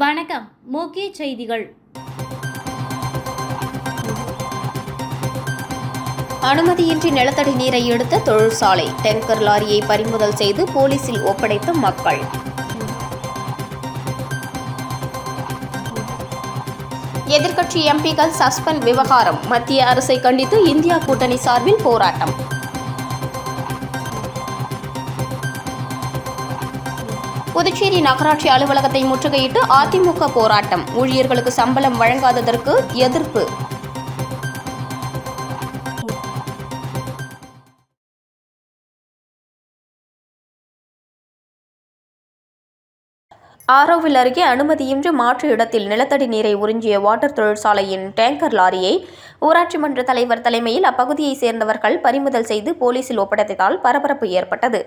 வணக்கம் முக்கிய செய்திகள். அனுமதியின்றி நிலத்தடி நீரை எடுத்த தொழிற்சாலை டெங்கர் லாரியை பறிமுதல் செய்து போலீசில் ஒப்படைத்த மக்கள். எதிர்க்கட்சி எம்பிக்கள் சஸ்பெண்ட் விவகாரம் மத்திய அரசை கண்டித்து இந்தியா கூட்டணி சார்பில் போராட்டம். புதுச்சேரி நகராட்சி அலுவலகத்தை முற்றுகையிட்டு அதிமுக போராட்டம். ஊழியர்களுக்கு சம்பளம் வழங்காததற்கு எதிர்ப்பு. ஆரோவில் அருகே அனுமதியின்றி மாற்று இடத்தில் நிலத்தடி நீரை உறிஞ்சிய வாட்டர் தொழிற்சாலையின் டேங்கர் லாரியை ஊராட்சி மன்ற தலைவர் தலைமையில் அப்பகுதியைச் சேர்ந்தவர்கள் பறிமுதல் செய்து போலீசில் ஒப்படைத்ததால் பரபரப்பு ஏற்பட்டது.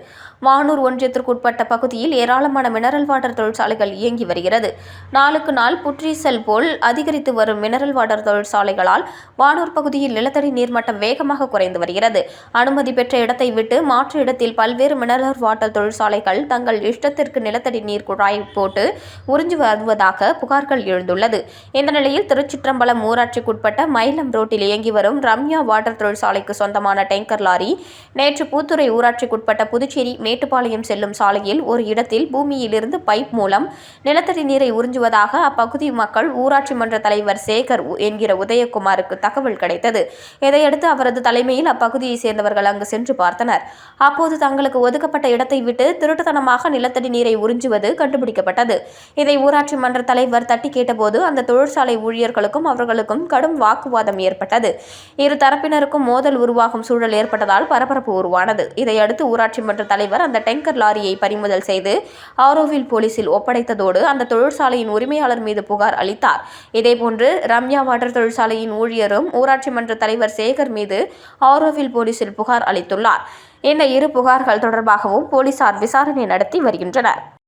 வானூர் ஒன்றியத்திற்குட்பட்ட பகுதியில் ஏராளமான மினரல் வாட்டர் தொழிற்சாலைகள் இயங்கி வருகிறது. நாளுக்கு நாள் புற்றீசல் போல் அதிகரித்து வரும் மினரல் வாட்டர் தொழிற்சாலைகளால் வானூர் பகுதியில் நிலத்தடி நீர்மட்டம் வேகமாக குறைந்து வருகிறது. அனுமதி பெற்ற இடத்தை விட்டு மாற்று இடத்தில் பல்வேறு மினரல் வாட்டர் தொழிற்சாலைகள் தங்கள் இஷ்டத்திற்கு நிலத்தடி நீர் குழாய் போட்டு உறிஞ்சி வருவதாக புகார்கள் எழுந்துள்ளது. இந்த நிலையில் திருச்சிற்றம்பலம் ஊராட்சிக்குட்பட்ட மயிலம் ரோட்டில் இயங்கி வரும் ரம்யா வாட்டர் தொழிற்சாலைக்கு சொந்தமான டேங்கர் லாரி நேற்று பூத்துறை ஊராட்சிக்குட்பட்ட புதுச்சேரி மேட்டுப்பாளையம் செல்லும் சாலையில் ஒரு இடத்தில் பூமியிலிருந்து பைப் மூலம் நிலத்தடி நீரை உறிஞ்சுவதாக அப்பகுதி மக்கள் ஊராட்சி மன்ற தலைவர் சேகர் உ- என்கிற உதயகுமாருக்கு தகவல் கிடைத்தது. இதையடுத்து அவரது தலைமையில் அப்பகுதியைச் சேர்ந்தவர்கள் அங்கு சென்று பார்த்தனர். அப்போது தங்களுக்கு ஒதுக்கப்பட்ட இடத்தை விட்டு திருட்டுத்தனமாக நிலத்தடி நீரை உறிஞ்சுவது கண்டுபிடிக்கப்பட்டது. இதை ஊராட்சி மன்ற தலைவர் தட்டி கேட்டபோது அந்த தொழிற்சாலை ஊழியர்களுக்கும் அவர்களுக்கும் கடும் வாக்குவாதம் ஏற்பட்டது. இரு தரப்பினருக்கும் மோதல் உருவாகும் சூழல் ஏற்பட்டதால் பரபரப்பு உருவானது. இதையடுத்து ஊராட்சி மன்ற தலைவர் அந்த டேங்கர் லாரியை பறிமுதல் செய்து ஆரோவில் போலீசில் ஒப்படைத்ததோடு அந்த தொழிற்சாலையின் உரிமையாளர் மீது புகார் அளித்தார். இதேபோன்று ரம்யா வாட்டர் தொழிற்சாலையின் ஊழியரும் ஊராட்சி மன்ற தலைவர் சேகர் மீது ஆரோவில் போலீசில் புகார் அளித்துள்ளார். இந்த இரு புகார்கள் தொடர்பாகவும் போலீசார் விசாரணை நடத்தி வருகின்றனர்.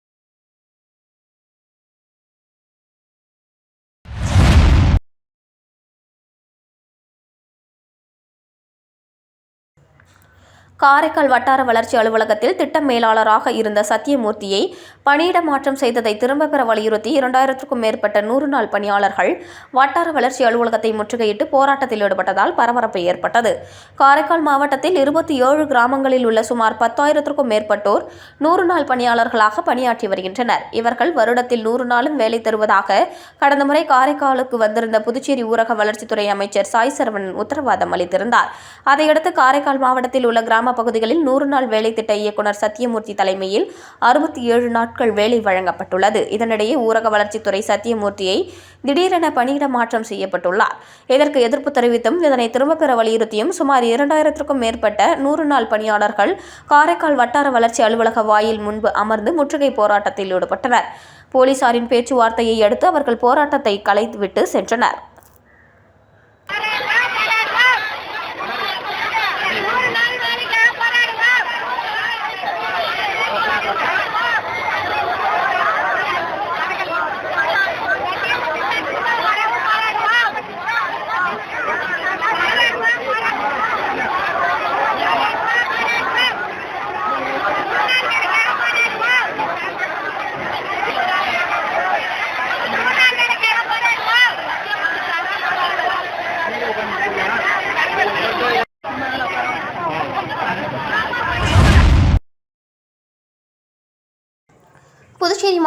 காரைக்கால் வட்டார வளர்ச்சி அலுவலகத்தில் திட்ட மேலாளராக இருந்த சத்தியமூர்த்தியை பணியிட மாற்றம் செய்ததை திரும்பப் பெற வலியுறுத்தி இரண்டாயிரத்திற்கும் மேற்பட்ட நூறு நாள் பணியாளர்கள் வட்டார வளர்ச்சி அலுவலகத்தை முற்றுகையிட்டு போராட்டத்தில் ஈடுபட்டதால் பரபரப்பு ஏற்பட்டது. காரைக்கால் மாவட்டத்தில் இருபத்தி ஏழு கிராமங்களில் உள்ள சுமார் பத்தாயிரத்திற்கும் மேற்பட்டோர் நூறு நாள் பணியாளர்களாக பணியாற்றி வருகின்றனர். இவர்கள் வருடத்தில் நூறு நாளும் வேலை தருவதாக கடந்த முறை காரைக்காலுக்கு வந்திருந்த புதுச்சேரி ஊரக வளர்ச்சித்துறை அமைச்சர் சாய் சரவணன் உத்தரவாதம் அளித்திருந்தார். அதையடுத்து காரைக்கால் மாவட்டத்தில் உள்ள கிராம பகுதிகளில் நூறு நாள் வேலை திட்ட இயக்குனர் சத்தியமூர்த்தி தலைமையில் அறுபத்தி ஏழு நாட்கள் வேலை வழங்கப்பட்டுள்ளது. இதனிடையே ஊரக வளர்ச்சித்துறை சத்தியமூர்த்தியை திடீரென பணியிட மாற்றம் செய்யப்பட்டுள்ளார். இதற்கு எதிர்ப்பு தெரிவித்தும் இதனை திரும்பப் பெற வலியுறுத்தியும் சுமார் இரண்டாயிரத்திற்கும் மேற்பட்ட நூறு நாள் பணியாளர்கள் காரைக்கால் வட்டார வளர்ச்சி அலுவலக வாயில் முன்பு அமர்ந்து முற்றுகை போராட்டத்தில் ஈடுபட்டனர். போலீசாரின் பேச்சுவார்த்தையை அடுத்து அவர்கள் போராட்டத்தை கலைத்துவிட்டு சென்றனர்.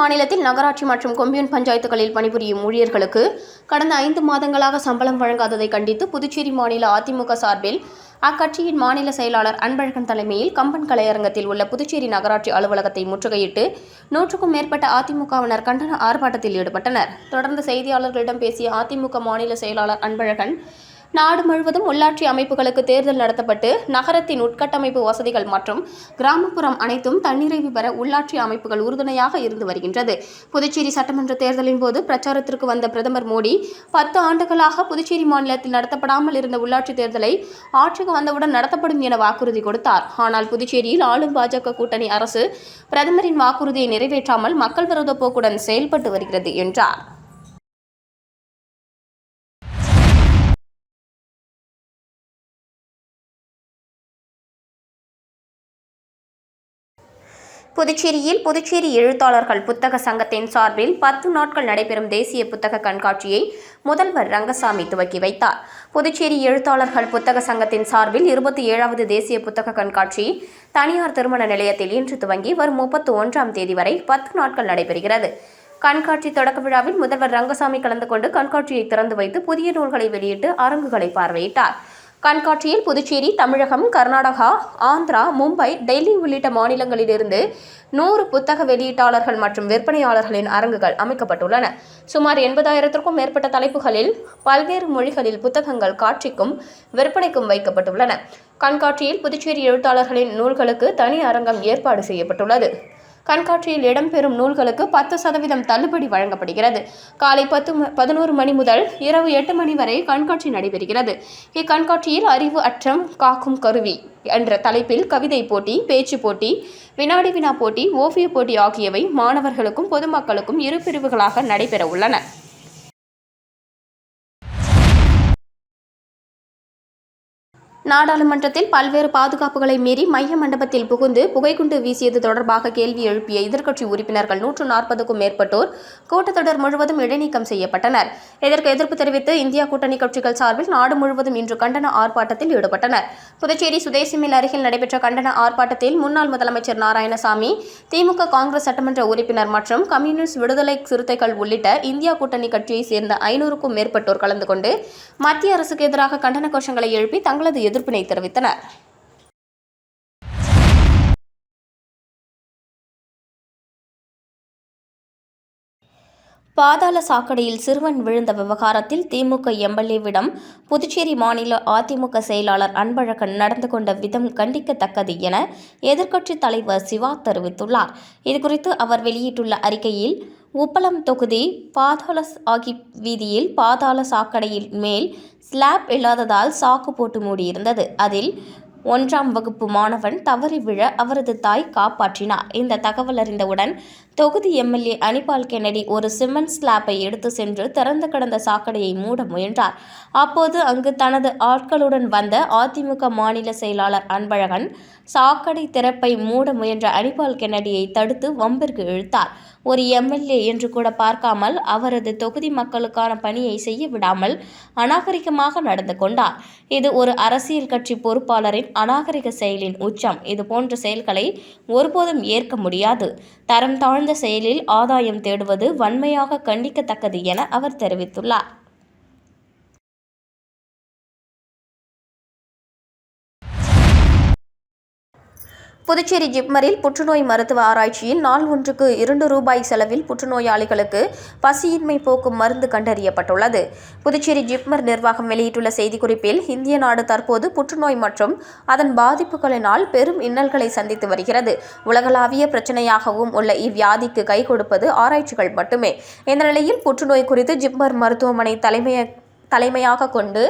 மாநிலத்தில் நகராட்சி மற்றும் கொம்யூன் பஞ்சாயத்துகளில் பணிபுரியும் ஊழியர்களுக்கு கடந்த ஐந்து மாதங்களாக சம்பளம் வழங்காததை கண்டித்து புதுச்சேரி மாநில அதிமுக சார்பில் அக்கட்சியின் மாநில செயலாளர் அன்பழகன் தலைமையில் கம்பன் கலையரங்கத்தில் உள்ள புதுச்சேரி நகராட்சி அலுவலகத்தை முற்றுகையிட்டு நூற்றுக்கும் மேற்பட்ட அதிமுகவினர் கண்டன ஆர்ப்பாட்டத்தில் ஈடுபட்டனர். தொடர்ந்து செய்தியாளர்களிடம் பேசிய அதிமுக மாநில செயலாளர் அன்பழகன் நாடு முழுவதும் உள்ளாட்சி அமைப்புகளுக்கு தேர்தல் நடத்தப்பட்டு நகரத்தின் உட்கட்டமைப்பு வசதிகள் மற்றும் கிராமப்புறம் அனைத்தும் தன்னிறைவு பெற உள்ளாட்சி அமைப்புகள் உறுதுணையாக இருந்து வருகின்றது. புதுச்சேரி சட்டமன்ற தேர்தலின் போது பிரச்சாரத்திற்கு வந்த பிரதமர் மோடி பத்து ஆண்டுகளாக புதுச்சேரி மாநிலத்தில் நடத்தப்படாமல் இருந்த உள்ளாட்சி தேர்தலை ஆட்சிக்கு வந்தவுடன் நடத்தப்படும் என வாக்குறுதி கொடுத்தார். ஆனால் புதுச்சேரியில் ஆளும் பாஜக கூட்டணி அரசு பிரதமரின் வாக்குறுதியை நிறைவேற்றாமல் மக்கள் விரோத போக்குடன் செயல்பட்டு வருகிறது என்றார். புதுச்சேரியில் புதுச்சேரி எழுத்தாளர்கள் புத்தக சங்கத்தின் சார்பில் பத்து நாட்கள் நடைபெறும் தேசிய புத்தக கண்காட்சியை முதல்வர் ரங்கசாமி துவக்கி வைத்தார். புதுச்சேரி எழுத்தாளர்கள் புத்தக சங்கத்தின் சார்பில் இருபத்தி ஏழாவது தேசிய புத்தக கண்காட்சி தனியார் திருமண நிலையத்தில் இன்று துவங்கி வரும் முப்பத்தி ஒன்றாம் தேதி வரை பத்து நாட்கள் நடைபெறுகிறது. கண்காட்சி தொடக்க விழாவில் முதல்வர் ரங்கசாமி கலந்து கொண்டு கண்காட்சியை திறந்து வைத்து புதிய நூல்களை வெளியிட்டு அரங்குகளை பார்வையிட்டார். கண்காட்சியில் புதுச்சேரி தமிழகம் கர்நாடகா ஆந்திரா மும்பை டெல்லி உள்ளிட்ட மாநிலங்களிலிருந்து நூறு புத்தக வெளியீட்டாளர்கள் மற்றும் விற்பனையாளர்களின் அரங்குகள் அமைக்கப்பட்டுள்ளன. சுமார் எண்பதாயிரத்திற்கும் மேற்பட்ட தலைப்புகளில் பல்வேறு மொழிகளில் புத்தகங்கள் காட்சிக்கும் விற்பனைக்கும் வைக்கப்பட்டுள்ளன. கண்காட்சியில் புதுச்சேரி எழுத்தாளர்களின் நூல்களுக்கு தனி அரங்கம் ஏற்பாடு செய்யப்பட்டுள்ளது. கண்காட்சியில் இடம்பெறும் நூல்களுக்கு பத்து சதவீதம் தள்ளுபடி வழங்கப்படுகிறது. காலை பத்து பதினோரு மணி முதல் இரவு எட்டு மணி வரை கண்காட்சி நடைபெறுகிறது. இக்கண்காட்சியில் அறிவு அற்றம் காக்கும் கருவி என்ற தலைப்பில் கவிதை போட்டி பேச்சு போட்டி வினாடி வினா போட்டி ஓவிய போட்டி ஆகியவை மாணவர்களுக்கும் பொதுமக்களுக்கும் இரு பிரிவுகளாக நடைபெற உள்ளன. நாடாளுமன்றத்தில் பல்வேறு பாதுகாப்புகளை மீறி மைய மண்டபத்தில் புகுந்து புகைக்குண்டு வீசியது தொடர்பாக கேள்வி எழுப்பிய எதிர்க்கட்சி உறுப்பினர்கள் நூற்று நாற்பதுக்கும் மேற்பட்டோர் கூட்டத்தொடர் முழுவதும் இடைநீக்கம் செய்யப்பட்டனர். இதற்கு எதிர்ப்பு தெரிவித்து இந்தியா கூட்டணி கட்சிகள் சார்பில் நாடு முழுவதும் இன்று கண்டன ஆர்ப்பாட்டத்தில் ஈடுபட்டனர். புதுச்சேரி சுதேசிமில் அருகில் நடைபெற்ற கண்டன ஆர்ப்பாட்டத்தில் முன்னாள் முதலமைச்சர் நாராயணசாமி திமுக காங்கிரஸ் சட்டமன்ற உறுப்பினர் மற்றும் கம்யூனிஸ்ட் விடுதலை சிறுத்தைகள் உள்ளிட்ட இந்தியா கூட்டணி கட்சியைச் சேர்ந்த ஐநூறுக்கும் மேற்பட்டோர் கலந்து கொண்டு மத்திய அரசுக்கு எதிராக கண்டன கோஷங்களை எழுப்பி தங்களது எதிர்ப்பினை தெரிவித்தனர். பாதாள சாக்கடையில் சிறுவன் விழுந்த விவகாரத்தில் திமுக எம்எல்ஏவிடம் புதுச்சேரி மாநில அதிமுக செயலாளர் அன்பழகன் நடந்து கொண்ட விதம் கண்டிக்கத்தக்கது என எதிர்க்கட்சித் தலைவர் சிவா தெரிவித்துள்ளார். இதுகுறித்து அவர் வெளியிட்டுள்ள அறிக்கையில் உப்பளம் தொகுதி பாதாள ஆகி வீதியில் பாதாள சாக்கடையில் மேல் ஸ்லாப் இல்லாததால் சாக்கு போட்டு மூடியிருந்தது. அதில் ஒன்றாம் வகுப்பு மாணவன் தவறி விழ அவரது தாய் காப்பாற்றினார். இந்த தகவல் அறிந்தவுடன் தொகுதி எம்எல்ஏ அனிபால் கென்னடி ஒரு சிமெண்ட் ஸ்லாப்பை எடுத்து சென்று திறந்து கிடந்த சாக்கடையை மூட முயன்றார். அப்போது அங்கு தனது ஆட்களுடன் வந்த அதிமுக மாநில செயலாளர் அன்பழகன் சாக்கடை திறப்பை மூட முயன்ற அனிபால் கென்னடியை தடுத்து வம்பிற்கு இழுத்தார். ஒரு எம்எல்ஏ என்று கூட பார்க்காமல் அவரது தொகுதி மக்களுக்கான பணியை செய்ய விடாமல் அநாகரிகமாக நடந்து கொண்டார். இது ஒரு அரசியல் கட்சி பொறுப்பாளரின் அநாகரிக செயலின் உச்சம். இது போன்ற செயல்களை ஒருபோதும் ஏற்க முடியாது. தரம் தாழ்ந்த செயலில் ஆதாயம் தேடுவது வன்மையாக கண்டிக்கத்தக்கது என அவர் தெரிவித்துள்ளார். புதுச்சேரி ஜிப்மரில் புற்றுநோய் மருத்துவ ஆராய்ச்சியில் நாள் ஒன்றுக்கு இரண்டு ரூபாய் செலவில் புற்றுநோயாளிகளுக்கு பசியின்மை போக்கும் மருந்து கண்டறியப்பட்டுள்ளது. புதுச்சேரி ஜிப்மர் நிர்வாகம் வெளியிட்டுள்ள செய்திக்குறிப்பில் இந்திய நாடு தற்போது புற்றுநோய் மற்றும் அதன் பாதிப்புகளினால் பெரும் இன்னல்களை சந்தித்து வருகிறது. உலகளாவிய பிரச்சனையாகவும் உள்ள இவ்வியாதிக்கு கை கொடுப்பது ஆராய்ச்சிகள் மட்டுமே. இந்த நிலையில் புற்றுநோய் குறித்து ஜிப்மர் மருத்துவமனை தலைமைய தலைமையாக கொண்டு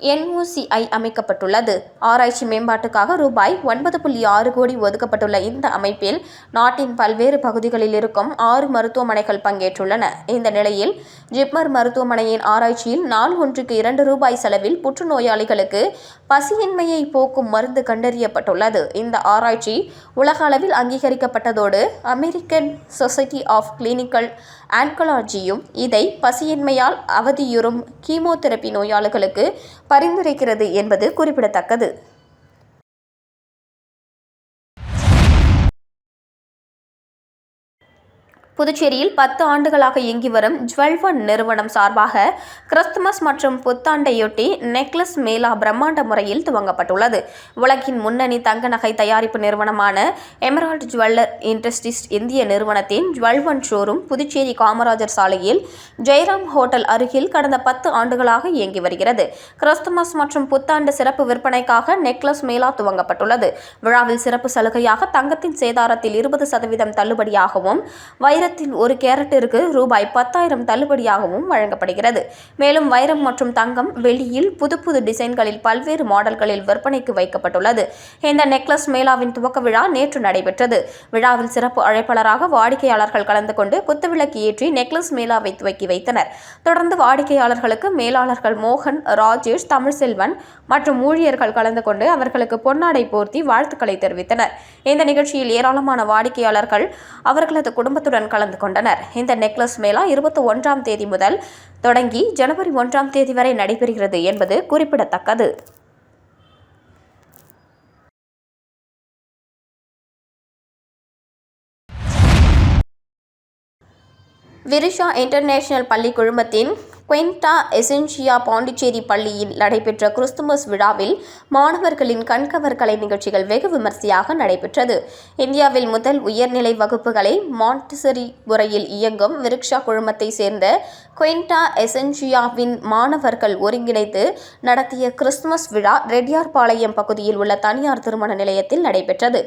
என்ஓசிஐ அமைக்கப்பட்டுள்ளது. ஆராய்ச்சி மேம்பாட்டுக்காக ரூபாய் ஒன்பது புள்ளி ஆறு கோடி ஒதுக்கப்பட்டுள்ள இந்த அமைப்பில் நாட்டின் பல்வேறு பகுதிகளில் இருக்கும் ஆறு மருத்துவமனைகள் பங்கேற்றுள்ளன. இந்த நிலையில் ஜிப்மர் மருத்துவமனையின் ஆராய்ச்சியில் நாள் ஒன்றுக்கு இரண்டு ரூபாய் செலவில் புற்றுநோயாளிகளுக்கு பசியின்மையை போக்கும் மருந்து கண்டறியப்பட்டுள்ளது. இந்த ஆராய்ச்சி உலக அளவில் அங்கீகரிக்கப்பட்டதோடு அமெரிக்கன் சொசைட்டி ஆஃப் கிளினிக்கல் ஆன்கலாஜியும் இதை பசியின்மையால் அவதியுறும் கீமோதெரபி நோயாளிகளுக்கு பரிந்துரைக்கிறது என்பது குறிப்பிடத்தக்கது. புதுச்சேரியில் பத்து ஆண்டுகளாக இயங்கி வரும் ஜுவல்வன் நிறுவனம் சார்பாக கிறிஸ்துமஸ் மற்றும் புத்தாண்டையொட்டி நெக்லஸ் மேளா பிரம்மாண்ட முறையில் துவங்கப்பட்டுள்ளது. உலகின் முன்னணி தங்க நகை தயாரிப்பு நிறுவனமான எமரால்ட் ஜுவல்லர் இண்டஸ்ட்ரீஸ் இந்திய நிறுவனத்தின் ஜுவல்வன் ஷோரூம் புதுச்சேரி காமராஜர் சாலையில் ஜெயராம் ஹோட்டல் அருகில் கடந்த பத்து ஆண்டுகளாக இயங்கி வருகிறது. கிறிஸ்துமஸ் மற்றும் புத்தாண்டு சிறப்பு விற்பனைக்காக நெக்லஸ் மேளா துவங்கப்பட்டுள்ளது. விழாவில் சிறப்பு சலுகையாக தங்கத்தின் சேதாரத்தில் இருபது சதவீதம் தள்ளுபடியாகவும் வைர வைரத்தின் ஒரு கேரட்டிற்கு ரூபாய் பத்தாயிரம் தள்ளுபடியாகவும் வழங்கப்படுகிறது. மேலும் வைரம் மற்றும் தங்கம் வெளியில் புது புது டிசைன்களில் பல்வேறு மாடல்களில் விற்பனைக்கு வைக்கப்பட்டுள்ளது. இந்த நெக்லஸ் மேளாவின் துவக்க விழா நேற்று நடைபெற்றது. விழாவில் சிறப்பு அழைப்பாளராக வாடிக்கையாளர்கள் கலந்து கொண்டு குத்துவிளக்கு ஏற்றி நெக்லஸ் மேளாவை துவக்கி வைத்தனர். தொடர்ந்து வாடிக்கையாளர்களுக்கு மேலாளர்கள் மோகன் ராஜேஷ் தமிழ்செல்வன் மற்றும் ஊழியர்கள் கலந்து கொண்டு அவர்களுக்கு பொன்னாடை போர்த்தி வாழ்த்துக்களை தெரிவித்தனர். இந்த நிகழ்ச்சியில் ஏராளமான வாடிக்கையாளர்கள் அவர்களது குடும்பத்துடன் கலந்து கொண்டனர். இந்த நெக்லஸ் மேளா இருபத்தி ஒன்றாம் தேதி முதல் தொடங்கி ஜனவரி ஒன்றாம் தேதி வரை நடைபெறுகிறது என்பது குறிப்பிடத்தக்கது. விரிஷா இன்டர்நேஷனல் பள்ளி குழுமத்தின் குவென்டா எசென்ஷியா பாண்டிச்சேரி பள்ளியில் நடைபெற்ற கிறிஸ்துமஸ் விழாவில் மாணவர்களின் கண்கவர் கலை நிகழ்ச்சிகள் வெகு விமர்சையாக நடைபெற்றது. இந்தியாவில் முதல் உயர்நிலை வகுப்புகளை மாண்டிசரி முறையில் இயங்கும் விரிக்ஷா குழுமத்தை சேர்ந்த குவென்டா எசென்ஷியாவின் மாணவர்கள் ஒருங்கிணைத்து நடத்திய கிறிஸ்துமஸ் விழா ரெட்டியார்பாளையம் பகுதியில் உள்ள தனியார் திருமண நிலையத்தில் நடைபெற்றது.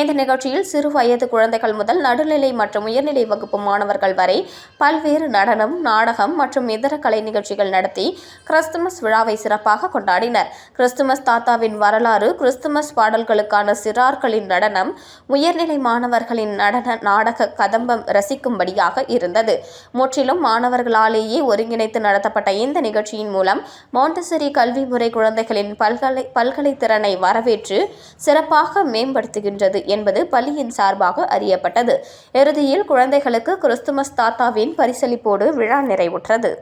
இந்த நிகழ்ச்சியில் சிறு வயது குழந்தைகள் முதல் நடுநிலை மற்றும் உயர்நிலை வகுப்பு மாணவர்கள் வரை பல்வேறு நடனம் நாடகம் மற்றும் இதர கலை நிகழ்ச்சிகள் நடத்தி கிறிஸ்துமஸ் விழாவை சிறப்பாக கொண்டாடினர். கிறிஸ்துமஸ் தாத்தாவின் வரலாறு கிறிஸ்துமஸ் பாடல்களுக்கான சிறார்களின் நடனம் உயர்நிலை மாணவர்களின் நடன நாடக கதம்பம் ரசிக்கும்படியாக இருந்தது. முற்றிலும் மாணவர்களாலேயே ஒருங்கிணைத்து நடத்தப்பட்ட இந்த நிகழ்ச்சியின் மூலம் மாண்டசரி கல்வி முறை குழந்தைகளின் பல்கலை பல்கலை திறனை வரவேற்று சிறப்பாக மேம்படுத்துகின்றது என்பது பள்ளியின் சார்பாக அறியப்பட்டது. இறுதியில் குழந்தைகளுக்கு கிறிஸ்துமஸ் தாத்தாவின் பரிசளிப்போடு விழா நிறைவுற்றது.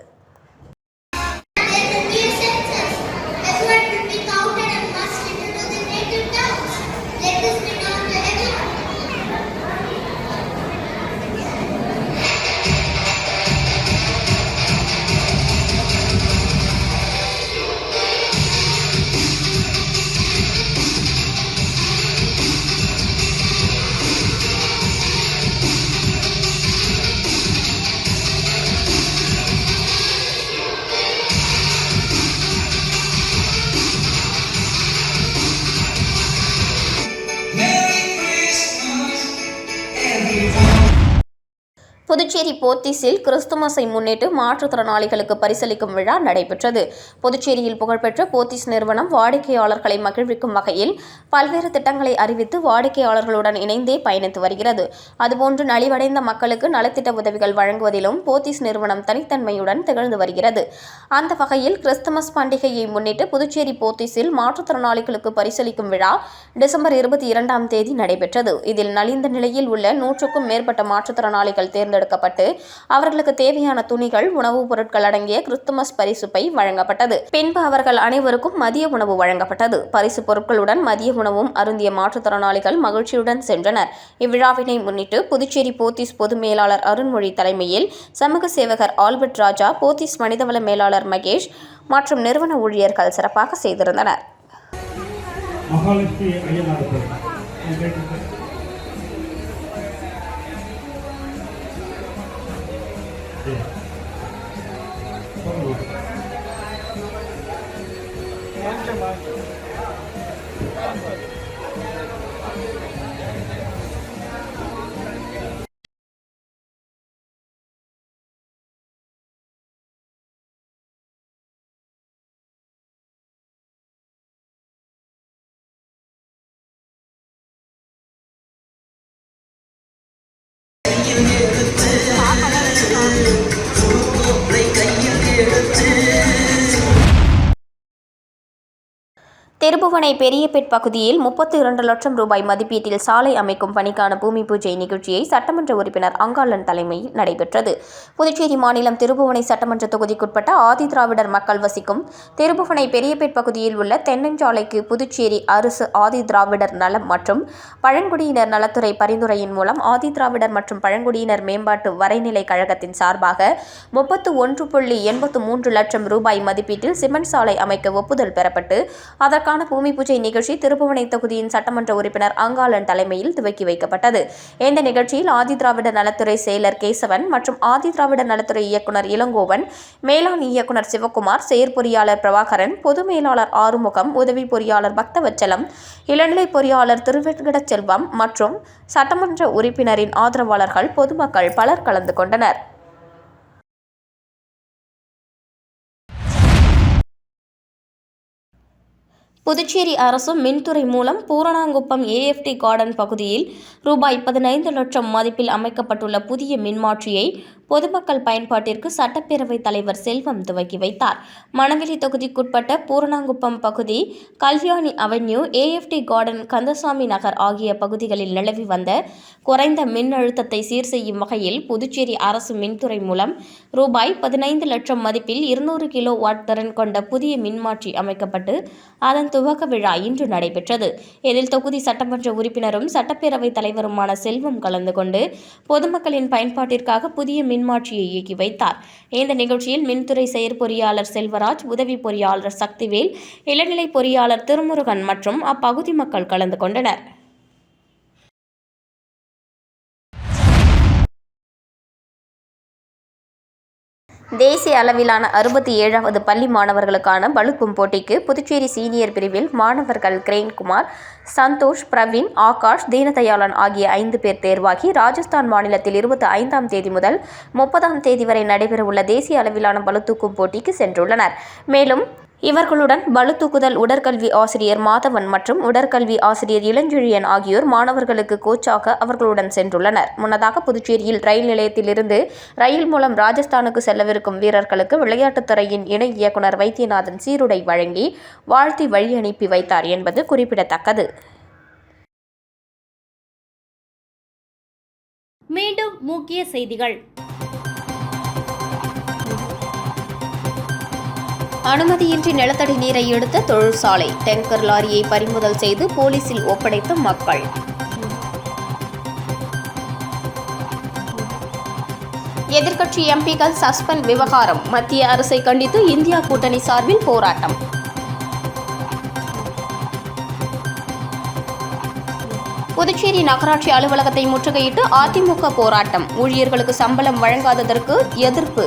புதுச்சேரி போத்திஸில் கிறிஸ்துமஸை முன்னிட்டு மாற்றுத்திறனாளிகளுக்கு பரிசளிக்கும் விழா நடைபெற்றது. புதுச்சேரியில் புகழ்பெற்ற போத்தீஸ் நிறுவனம் வாடிக்கையாளர்களை மகிழ்விக்கும் வகையில் பல்வேறு திட்டங்களை அறிவித்து வாடிக்கையாளர்களுடன் இணைந்தே பயணித்து வருகிறது. அதுபோன்று நலிவடைந்த மக்களுக்கு நலத்திட்ட உதவிகள் வழங்குவதிலும் போத்தீஸ் நிறுவனம் தனித்தன்மையுடன் திகழ்ந்து வருகிறது. அந்த வகையில் கிறிஸ்துமஸ் பண்டிகையை முன்னிட்டு புதுச்சேரி போத்திஸில் மாற்றுத்திறனாளிகளுக்கு பரிசளிக்கும் விழா டிசம்பர் இருபத்தி இரண்டாம் தேதி நடைபெற்றது. இதில் நலிந்த நிலையில் உள்ள நூற்றுக்கும் மேற்பட்ட மாற்றுத்திறனாளிகள் தேர்ந்தெடுக்கப்பட்டு அவர்களுக்கு தேவையான துணிகள் உணவுப் பொருட்கள் அடங்கிய கிறிஸ்துமஸ் பரிசு பை வழங்கப்பட்டது. பின்பு அவர்கள் அனைவருக்கும் மதிய உணவு வழங்கப்பட்டது. பரிசு பொருட்களுடன் மதிய உணவும் அருந்திய மாற்றுத்திறனாளிகள் மகிழ்ச்சியுடன் சென்றனர். இவ்விழாவினை முன்னிட்டு புதுச்சேரி போத்தீஸ் பொது மேலாளர் அருண்மொழி தலைமையில் சமூக சேவகர் ஆல்பர்ட் ராஜா போத்தீஸ் மனிதவள மேலாளர் மகேஷ் மற்றும் நிறுவன ஊழியர்கள் சிறப்பாக செய்திருந்தனர். years திருபுவனை பெரியபெட் பகுதியில் முப்பத்தி இரண்டு லட்சம் ரூபாய் மதிப்பீட்டில் சாலை அமைக்கும் பணிக்கான பூமி பூஜை நிகழ்ச்சியை சட்டமன்ற உறுப்பினர் அங்காளன் தலைமையில் நடைபெற்றது. புதுச்சேரி மாநிலம் திருபுவனை சட்டமன்ற தொகுதிக்குட்பட்ட ஆதிதிராவிடர் மக்கள் வசிக்கும் திருபுவனை பெரியபேட் பகுதியில் உள்ள தென்னஞ்சாலைக்கு புதுச்சேரி அரசு ஆதிதிராவிடர் நலம் மற்றும் பழங்குடியினர் நலத்துறை பரிந்துரையின் மூலம் ஆதிதிராவிடர் மற்றும் பழங்குடியினர் மேம்பாட்டு வரைநிலை கழகத்தின் சார்பாக முப்பத்து ஒன்று புள்ளி எண்பத்து மூன்று லட்சம் ரூபாய் மதிப்பீட்டில் சிமெண்ட் சாலை அமைக்க ஒப்புதல் பெறப்பட்டு அதற்கான இதற்கான பூமி பூஜை நிகழ்ச்சி திருப்புவனை தொகுதியின் சட்டமன்ற உறுப்பினர் அங்காளன் தலைமையில் துவக்கி வைக்கப்பட்டது. இந்த நிகழ்ச்சியில் ஆதிதிராவிட நலத்துறை செயலர் கேசவன் மற்றும் ஆதிதிராவிட நலத்துறை இயக்குனர் இளங்கோவன் மேலாண் இயக்குனர் சிவக்குமார் செயற்பொறியாளர் பிரபாகரன் பொது மேலாளர் ஆறுமுகம் உதவி பொறியாளர் பக்தவச்சலம் இளநிலை பொறியாளர் திருவெங்கட செல்வம் மற்றும் சட்டமன்ற உறுப்பினரின் ஆதரவாளர்கள் பொதுமக்கள் பலர் கலந்து கொண்டனர். புதுச்சேரி அரசு மின்துறை மூலம் பூரணாங்குப்பம் ஏஎஃப்டி கார்டன் பகுதியில் ரூபாய் பதினைந்து லட்சம் மதிப்பில் அமைக்கப்பட்டுள்ள புதிய மின்மாற்றியை பொதுமக்கள் பயன்பாட்டிற்கு சட்டப்பேரவைத் தலைவர் செல்வம் துவக்கி வைத்தார். மணவெளி தொகுதிக்குட்பட்ட பூரணாங்குப்பம் பகுதி Kalyani avenue AFT garden Kandasamy Nagar ஆகிய பகுதிகளில் நிலவி வந்த குறைந்த மின் அழுத்தத்தை சீர் செய்யும் வகையில் புதுச்சேரி அரசு மின்துறை மூலம் ரூபாய் பதினைந்து லட்சம் மதிப்பில் இருநூறு கிலோ வாட் திறன் கொண்ட புதிய மின்மாற்றி அமைக்கப்பட்டு அதன் துவக்க விழா இன்று நடைபெற்றது. இதில் தொகுதி சட்டமன்ற உறுப்பினரும் சட்டப்பேரவைத் தலைவருமான செல்வம் கலந்து கொண்டு பொதுமக்களின் பயன்பாட்டிற்காக புதிய மின்மாற்றியை இயக்கி வைத்தார். இந்த நிகழ்ச்சியில் மின்துறை செயற்பொறியாளர் செல்வராஜ் உதவி பொறியாளர் சக்திவேல் இளநிலை பொறியாளர் திருமுருகன் மற்றும் அப்பகுதி மக்கள் கலந்து கொண்டனர். தேசிய அளவிலான அறுபத்தி ஏழாவது பள்ளி மாணவர்களுக்கான பழுக்கும் போட்டிக்கு புதுச்சேரி சீனியர் பிரிவில் மாணவர்கள் கிரேன்குமார் சந்தோஷ் பிரவீன் ஆகாஷ் தீனதயாளன் ஆகிய ஐந்து பேர் தேர்வாகி ராஜஸ்தான் மாநிலத்தில் இருபத்தி ஐந்தாம் தேதி முதல் முப்பதாம் தேதி வரை நடைபெறவுள்ள தேசிய அளவிலான பளுதூக்கும் போட்டிக்கு சென்றுள்ளனர். மேலும் இவர்களுடன் பளுதூக்குதல் உடற்கல்வி ஆசிரியர் மாதவன் மற்றும் உடற்கல்வி ஆசிரியர் இளஞ்செழியன் ஆகியோர் மாணவர்களுக்கு கோச்சாக அவர்களுடன் சென்றுள்ளனர். முன்னதாக புதுச்சேரியில் ரயில் நிலையத்திலிருந்து ரயில் மூலம் ராஜஸ்தானுக்கு செல்லவிருக்கும் வீரர்களுக்கு விளையாட்டுத்துறையின் இணை இயக்குனர் வைத்தியநாதன் சீருடை வழங்கி வாழ்த்தி வழி அனுப்பி வைத்தார் என்பது குறிப்பிடத்தக்கது. மீண்டும் முக்கிய செய்திகள். அனுமதியின்றி நிலத்தடி நீரை எடுத்த தொழிற்சாலை டேங்கர் லாரியை பறிமுதல் செய்து போலீசில் ஒப்படைத்த மக்கள். எதிர்க்கட்சி எம்பிக்கள் சஸ்பெண்ட் விவகாரம். மத்திய அரசை கண்டித்து இந்தியா கூட்டணி சார்பில் போராட்டம். புதுச்சேரி நகராட்சி அலுவலகத்தை முற்றுகையிட்டு அதிமுக போராட்டம். ஊழியர்களுக்கு சம்பளம் வழங்காததற்கு எதிர்ப்பு.